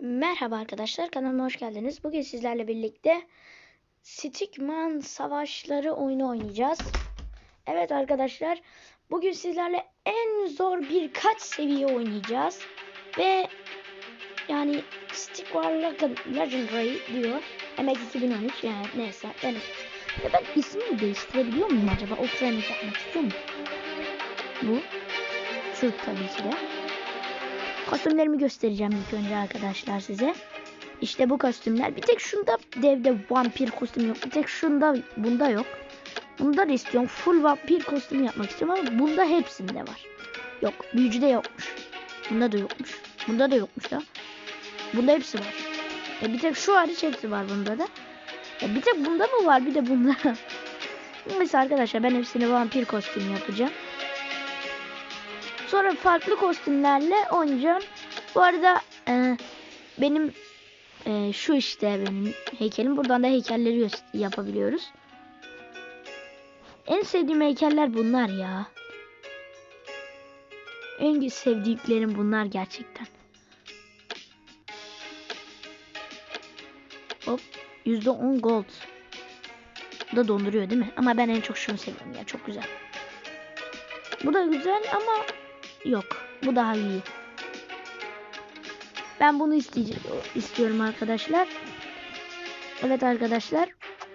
Merhaba arkadaşlar kanalıma hoş geldiniz. Bugün sizlerle birlikte Stickman Savaşları oyunu oynayacağız. Evet arkadaşlar bugün sizlerle en zor birkaç seviye oynayacağız. Ve yani Stickman Legendary diyor. Emek 2013 yani neyse. Ben, ya ben ismini değiştirebiliyor muyum acaba? O yapmak istiyor muyum? Bu. Türk tabii ki de. Kostümlerimi göstereceğim ilk önce arkadaşlar size. İşte bu kostümler. Bir tek şunda devde vampir kostüm yok. Bir tek şunda bunda yok. Bunda da istiyorum. Full vampir kostümü yapmak istiyorum ama bunda hepsinde var. Yok. Büyücüde yokmuş. Bunda da yokmuş. Bunda da yokmuş da. Bunda hepsi var. E bir tek şu hariç hepsi var bunda da. E bir tek bunda mı var bir de bunda. Neyse arkadaşlar ben hepsini vampir kostümü yapacağım. Sonra farklı kostümlerle oynayacağım. Bu arada e, benim e, şu işte benim heykelim. Buradan da heykelleri yapabiliyoruz. En sevdiğim heykeller bunlar ya. En sevdiklerim bunlar gerçekten. Hop. %10 gold. Bu da donduruyor değil mi? Ama ben en çok şunu seviyorum ya. Çok güzel. Bu da güzel ama Yok. Bu daha iyi. Ben bunu istiyorum arkadaşlar. Evet arkadaşlar.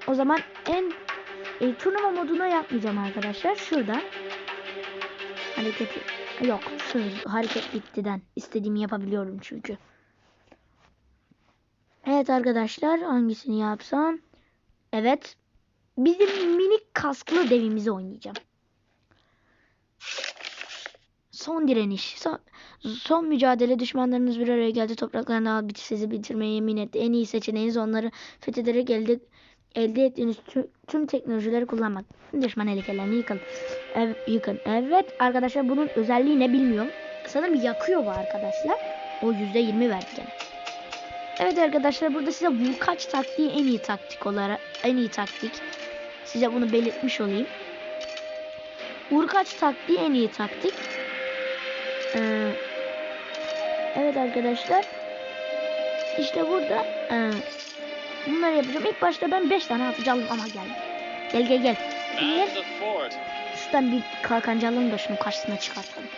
O zaman en e, turnuva moduna yapmayacağım arkadaşlar. Şuradan. Hareket yok. Şu hareket bittiden istediğimi yapabiliyorum çünkü. Evet arkadaşlar hangisini yapsam? Evet. Bizim minik kasklı devimizi oynayacağım. Son direniş. Son, son mücadele düşmanlarınız bir araya geldi. Topraklarını al sizi bitirmeye yemin etti. En iyi seçeneğiniz onları fethederek elde, elde ettiğiniz tüm, tüm teknolojileri kullanmak. Düşman helikelerini yıkın. Ev, yıkın. Evet arkadaşlar bunun özelliği ne bilmiyorum. Sanırım yakıyor bu arkadaşlar. O %20 verdi gene. Evet arkadaşlar burada size vurkaç taktiği en iyi taktik olarak en iyi taktik. Size bunu belirtmiş olayım. Vurkaç taktiği en iyi taktik. Ee, evet arkadaşlar. İşte burada e, bunları yapacağım. İlk başta ben 5 tane atacağım ama gel. Gel gel gel. Gel. Şuradan bir kalkancalım da şunu karşısına çıkartalım.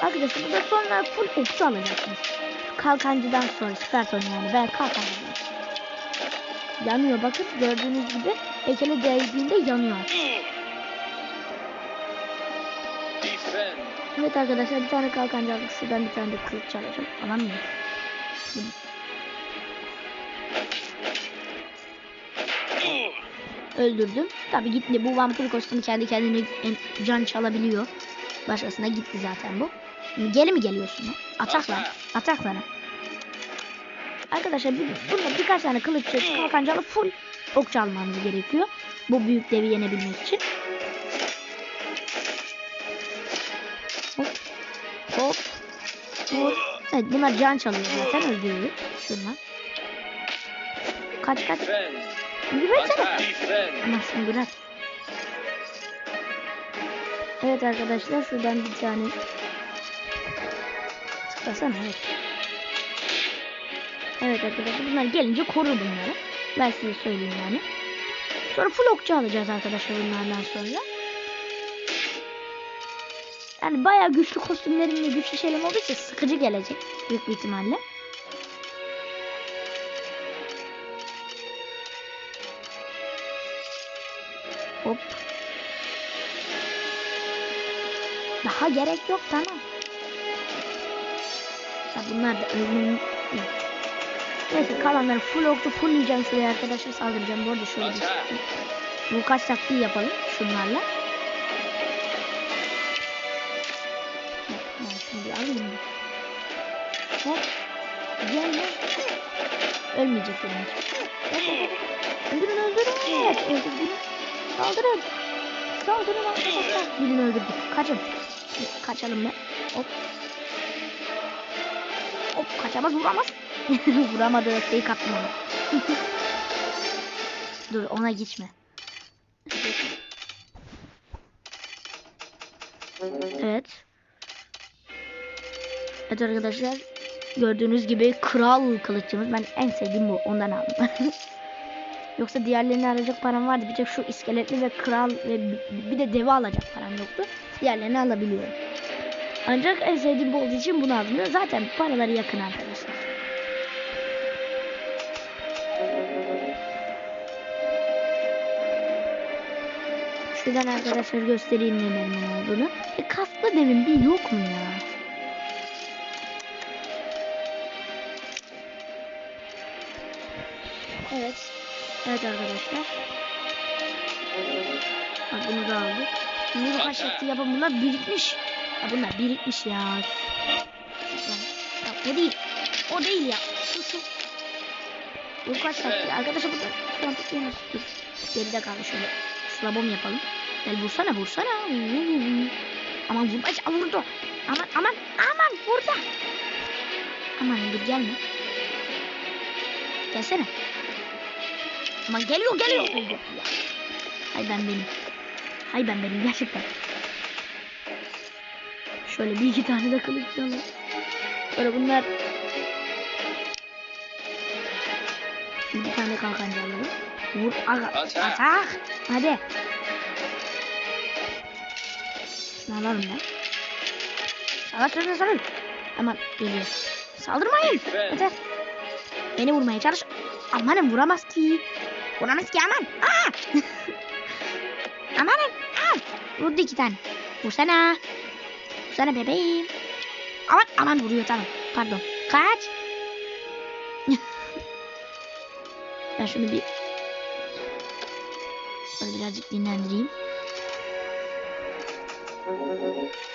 Arkadaşlar burada sonra full okçu alacaksınız. Kalkancıdan sonra süper son yani. Ben kalkancıdan. Yanıyor bakın gördüğünüz gibi heykele değdiğinde yanıyor. Evet arkadaşlar bir tane kalkancı aldık. Şuradan bir tane de kılıç alacağım. Alamıyorum. Öldürdüm. Tabi gitti. Bu vampir kostümü kendi kendine can çalabiliyor. Başkasına gitti zaten bu. Geri mi geliyorsun? Atak lan. Arkadaşlar bunda birkaç tane kılıç kalkancı alıp full okçu almanız gerekiyor. Bu büyük devi yenebilmek için. Hop. Evet bunlar can çalıyor zaten öldürüyor. Şunlar. Kaç kaç. Güvensene. Şunu bırak. Evet arkadaşlar şuradan bir tane tıklasana evet. Evet arkadaşlar bunlar gelince koru bunları. Ben size söyleyeyim yani. Sonra full okçu alacağız arkadaşlar bunlardan sonra. Yani bayağı güçlü kostümlerimle güçlü şeylerim olduğu için sıkıcı gelecek büyük bir ihtimalle. Hop. Daha gerek yok tamam. Ya bunlar da ölümün Neyse kalanları full oktu full yiyeceğim şuraya arkadaşlar saldıracağım. Bu arada şöyle bir bu kaç taktiği yapalım şunlarla. Ölmeyecek benim. Öldürün öldürün. Evet öldürdüm. Saldırın. Saldırın arkadaşlar. Birini öldürdük. Kaçın. Kaçalım mı? Hop. Hop kaçamaz vuramaz. Vuramadı. Fake attım ona. Dur ona gitme. Evet. Evet arkadaşlar gördüğünüz gibi kral kılıçımız. Ben en sevdiğim bu. Ondan aldım. Yoksa diğerlerini alacak param vardı. Bir tek şu iskeletli ve kral ve bi- bir de devi alacak param yoktu. Diğerlerini alabiliyorum. Ancak en sevdiğim bu olduğu için bunu aldım. Zaten paraları yakın arkadaşlar. Şuradan arkadaşlar göstereyim nelerimin olduğunu. E, kaslı devin bir yok mu ya? Evet. Evet arkadaşlar. Bak bunu da aldık. Bunu kaç şekli yapın bunlar birikmiş. Ya bunlar birikmiş ya. Ya o değil. O değil ya. Şu şu. Bu kaç şekli. Arkadaşlar burada şu an tutmayalım. Dur. Geride kaldı şöyle. Slabom yapalım. Gel vursana vursana. Aman vurma. Vurdu. Aman aman aman burada. Aman dur gelme. Gelsene. Aman geliyor geliyor. Oldu. Hay ben benim. Hay ben benim gerçekten. Şöyle bir iki tane de kılıç alalım. Sonra bunlar bir tane kalkancı alalım. Vur aga. Atak. Hadi. Şunu alalım ben. Savaş savaş savaş. Aman geliyor. Saldırmayın. Yeter. Beni vurmaya çalış. Amanın vuramaz ki. Vuramaz ki aman. Aa! Amanın. Aa! Vurdu iki tane. Vursana. Vursana bebeğim. Aman aman vuruyor tamam. Pardon. Kaç. ben şunu bir Böyle birazcık dinlendireyim.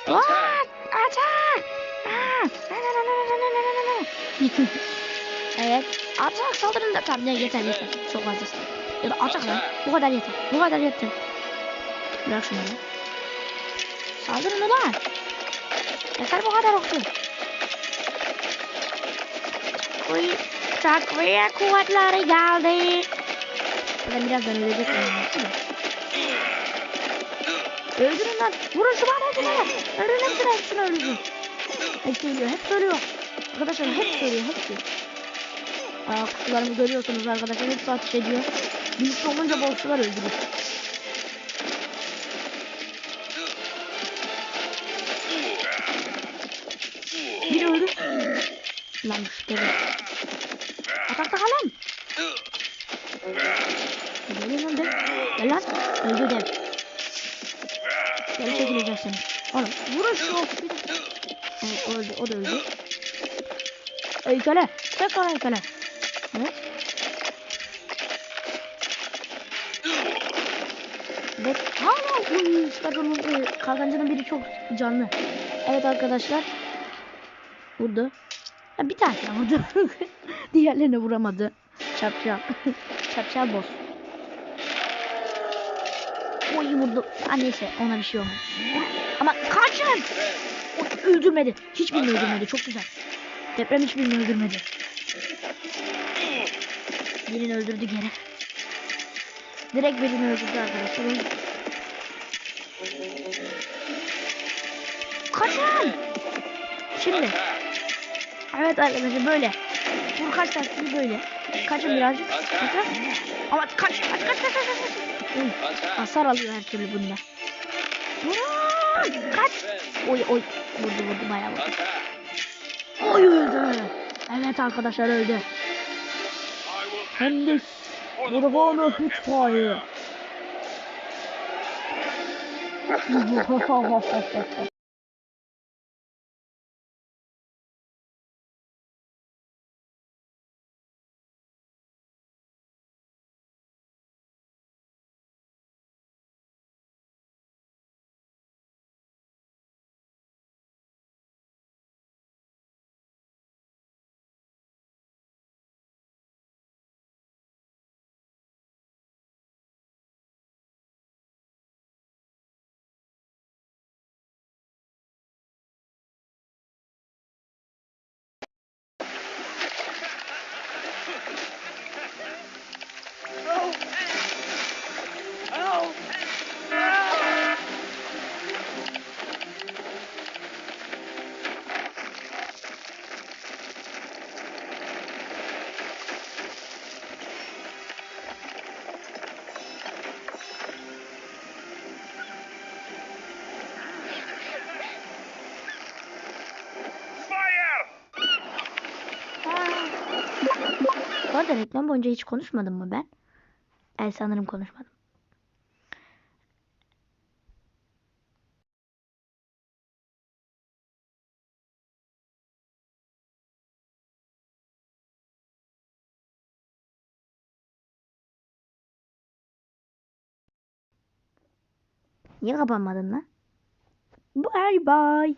What? Atak! Aa! Evet. Atak saldırın da tamam ya yeter yeter. Çok fazlasın. Ya da atak lan. Bu kadar yeter. Bu kadar yeter. Bırak şunları. Saldırın ulan. Yeter bu kadar oktu. Uy. Takviye kuvvetleri geldi. Ben birazdan ölecek? Öldürün lan. Vurun şu bana öldürün. Öldürün hepsini hepsini öldürün. Hepsi ölüyor. Hepsi ölüyor. Arkadaşlar hepsi ölüyor. Hepsi. Aa kutularımı görüyorsunuz arkadaşlar. Hepsi ateş ediyor. Birisi olunca bosslar öldürür. Bir öldü. Lan bu. Atakta kalan. Gelin lan de. Gel lan. Öldü dev. Geri çekileceksin. Oğlum vurun şu o öldü. O da öldü. Heykele. Tekrar heykele. Evet. Evet. Hala uy, Skype'ın e, kalkancının biri çok canlı. Evet arkadaşlar. Vurdu. Ha, bir tane vurdu. Diğerlerine vuramadı. Çapçal. Çapçal boss. Oy vurdu. Ha neyse ona bir şey olmadı. Ama kaçın. O öldürmedi. Hiçbirini öldürmedi. Çok güzel. Deprem hiçbirini öldürmedi. Birini öldürdü gene. Direkt birini öldürdü arkadaşlar. Kaçın. Şimdi. Evet arkadaşlar böyle. Vur kaç taktiği böyle. Kaçın birazcık. Kaçın. Ama kaç kaç kaç kaç kaç kaç. Hasar alıyor her türlü bunda. Vurun. Kaç. Oy oy. Vurdu vurdu bayağı vurdu. Oy öldü. Evet arkadaşlar öldü. Hände oder ohne Pizza arada reklam boyunca hiç konuşmadım mı ben? El sanırım konuşmadım. Niye kapanmadın lan? Bye bye.